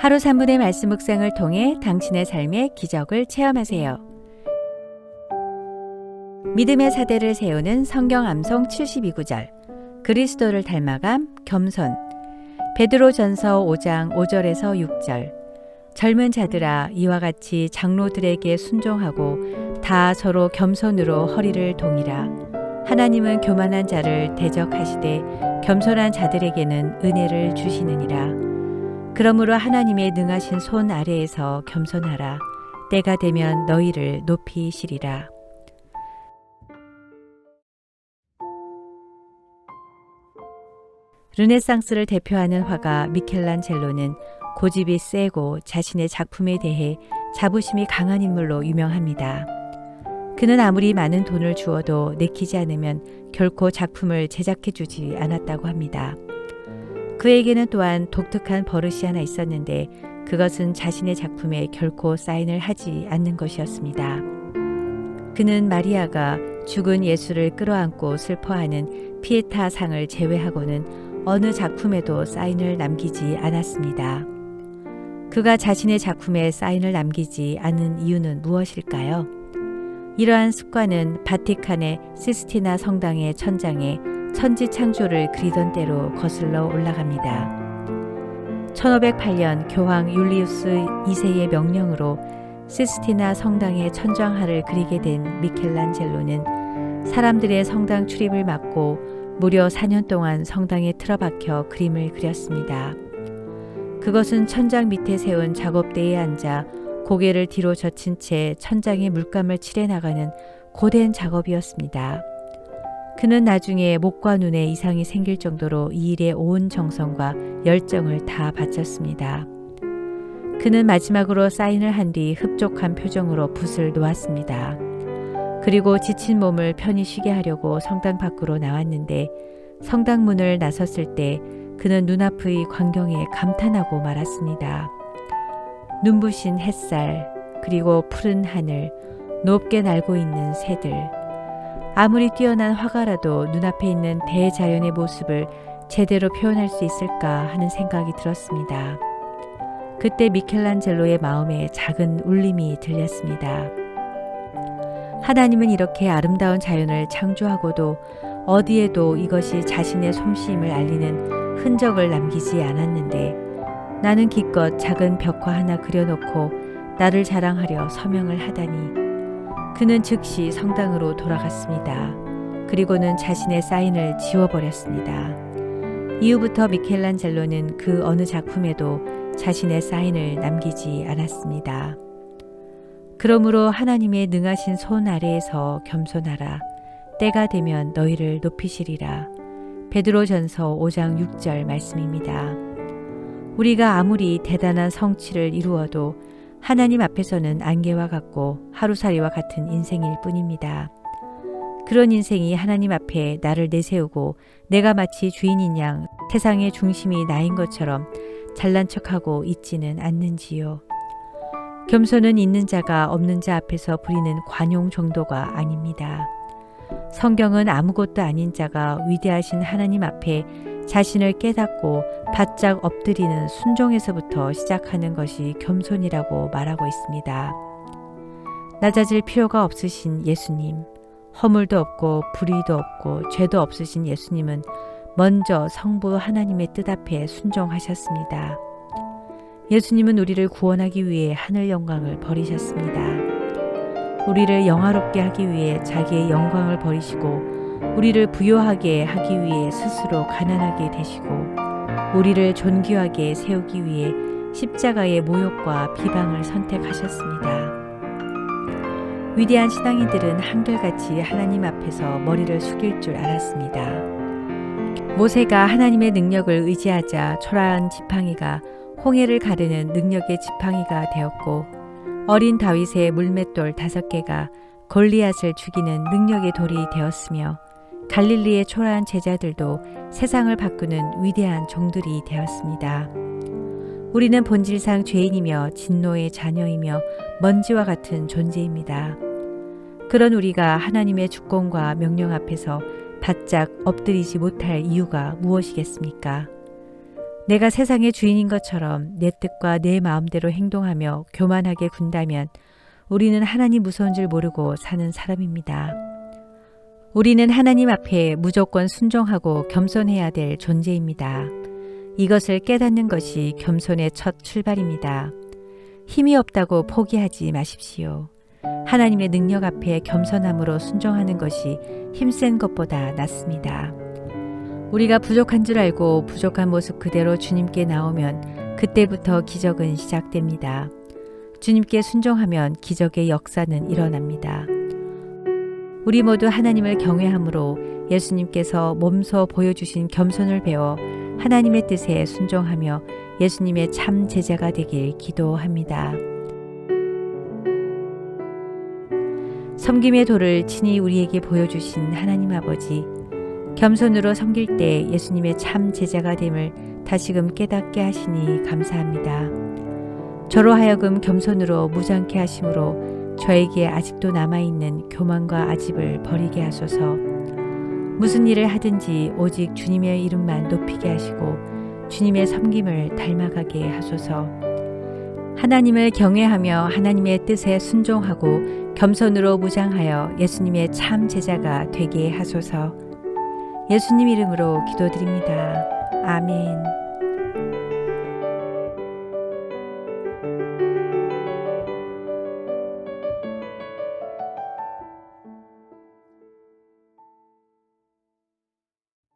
하루 3분의 말씀 묵상을 통해 당신의 삶의 기적을 체험하세요. 믿음의 사대를 세우는 성경 암송 72구절. 그리스도를 닮아감 겸손. 베드로 전서 5장 5절에서 6절. 젊은 자들아 이와 같이 장로들에게 순종하고 다 서로 겸손으로 허리를 동이라. 하나님은 교만한 자를 대적하시되 겸손한 자들에게는 은혜를 주시느니라. 그러므로 하나님의 능하신 손 아래에서 겸손하라. 때가 되면 너희를 높이시리라. 르네상스를 대표하는 화가 미켈란젤로는 고집이 세고 자신의 작품에 대해 자부심이 강한 인물로 유명합니다. 그는 아무리 많은 돈을 주어도 내키지 않으면 결코 작품을 제작해 주지 않았다고 합니다. 그에게는 또한 독특한 버릇이 하나 있었는데 그것은 자신의 작품에 결코 사인을 하지 않는 것이었습니다. 그는 마리아가 죽은 예수를 끌어안고 슬퍼하는 피에타 상을 제외하고는 어느 작품에도 사인을 남기지 않았습니다. 그가 자신의 작품에 사인을 남기지 않은 이유는 무엇일까요? 이러한 습관은 바티칸의 시스티나 성당의 천장에 천지 창조를 그리던 대로 거슬러 올라갑니다. 1508년 교황 율리우스 2세의 명령으로 시스티나 성당의 천장화를 그리게 된 미켈란젤로는 사람들의 성당 출입을 막고 무려 4년 동안 성당에 틀어박혀 그림을 그렸습니다. 그것은 천장 밑에 세운 작업대에 앉아 고개를 뒤로 젖힌 채 천장에 물감을 칠해 나가는 고된 작업이었습니다. 그는 나중에 목과 눈에 이상이 생길 정도로 이 일에 온 정성과 열정을 다 바쳤습니다. 그는 마지막으로 사인을 한 뒤 흡족한 표정으로 붓을 놓았습니다. 그리고 지친 몸을 편히 쉬게 하려고 성당 밖으로 나왔는데 성당 문을 나섰을 때 그는 눈앞의 광경에 감탄하고 말았습니다. 눈부신 햇살, 그리고 푸른 하늘, 높게 날고 있는 새들, 아무리 뛰어난 화가라도 눈앞에 있는 대자연의 모습을 제대로 표현할 수 있을까 하는 생각이 들었습니다. 그때 미켈란젤로의 마음에 작은 울림이 들렸습니다. 하나님은 이렇게 아름다운 자연을 창조하고도 어디에도 이것이 자신의 솜씨임을 알리는 흔적을 남기지 않았는데 나는 기껏 작은 벽화 하나 그려놓고 나를 자랑하려 서명을 하다니 그는 즉시 성당으로 돌아갔습니다. 그리고는 자신의 사인을 지워버렸습니다. 이후부터 미켈란젤로는 그 어느 작품에도 자신의 사인을 남기지 않았습니다. 그러므로 하나님의 능하신 손 아래에서 겸손하라. 때가 되면 너희를 높이시리라. 베드로 전서 5장 6절 말씀입니다. 우리가 아무리 대단한 성취를 이루어도 하나님 앞에서는 안개와 같고 하루살이와 같은 인생일 뿐입니다. 그런 인생이 하나님 앞에 나를 내세우고 내가 마치 주인인 양 세상의 중심이 나인 것처럼 잘난 척하고 있지는 않는지요. 겸손은 있는 자가 없는 자 앞에서 부리는 관용 정도가 아닙니다. 성경은 아무것도 아닌 자가 위대하신 하나님 앞에 자신을 깨닫고 바짝 엎드리는 순종에서부터 시작하는 것이 겸손이라고 말하고 있습니다. 낮아질 필요가 없으신 예수님, 허물도 없고 불의도 없고 죄도 없으신 예수님은 먼저 성부 하나님의 뜻 앞에 순종하셨습니다. 예수님은 우리를 구원하기 위해 하늘 영광을 버리셨습니다. 우리를 영화롭게 하기 위해 자기의 영광을 버리시고 우리를 부요하게 하기 위해 스스로 가난하게 되시고 우리를 존귀하게 세우기 위해 십자가의 모욕과 비방을 선택하셨습니다. 위대한 신앙인들은 한결같이 하나님 앞에서 머리를 숙일 줄 알았습니다. 모세가 하나님의 능력을 의지하자 초라한 지팡이가 홍해를 가르는 능력의 지팡이가 되었고 어린 다윗의 물맷돌 다섯 개가 골리앗을 죽이는 능력의 돌이 되었으며 갈릴리의 초라한 제자들도 세상을 바꾸는 위대한 종들이 되었습니다. 우리는 본질상 죄인이며 진노의 자녀이며 먼지와 같은 존재입니다. 그런 우리가 하나님의 주권과 명령 앞에서 바짝 엎드리지 못할 이유가 무엇이겠습니까? 내가 세상의 주인인 것처럼 내 뜻과 내 마음대로 행동하며 교만하게 군다면 우리는 하나님 무서운 줄 모르고 사는 사람입니다. 우리는 하나님 앞에 무조건 순종하고 겸손해야 될 존재입니다. 이것을 깨닫는 것이 겸손의 첫 출발입니다. 힘이 없다고 포기하지 마십시오. 하나님의 능력 앞에 겸손함으로 순종하는 것이 힘센 것보다 낫습니다. 우리가 부족한 줄 알고 부족한 모습 그대로 주님께 나오면 그때부터 기적은 시작됩니다. 주님께 순종하면 기적의 역사는 일어납니다. 우리 모두 하나님을 경외함으로 예수님께서 몸소 보여주신 겸손을 배워 하나님의 뜻에 순종하며 예수님의 참 제자가 되길 기도합니다. 섬김의 도를 친히 우리에게 보여주신 하나님 아버지, 겸손으로 섬길 때 예수님의 참 제자가 됨을 다시금 깨닫게 하시니 감사합니다. 저로 하여금 겸손으로 무장케 하심으로 저에게 아직도 남아있는 교만과 아집을 버리게 하소서. 무슨 일을 하든지 오직 주님의 이름만 높이게 하시고 주님의 섬김을 닮아가게 하소서. 하나님을 경외하며 하나님의 뜻에 순종하고 겸손으로 무장하여 예수님의 참 제자가 되게 하소서. 예수님 이름으로 기도드립니다. 아멘.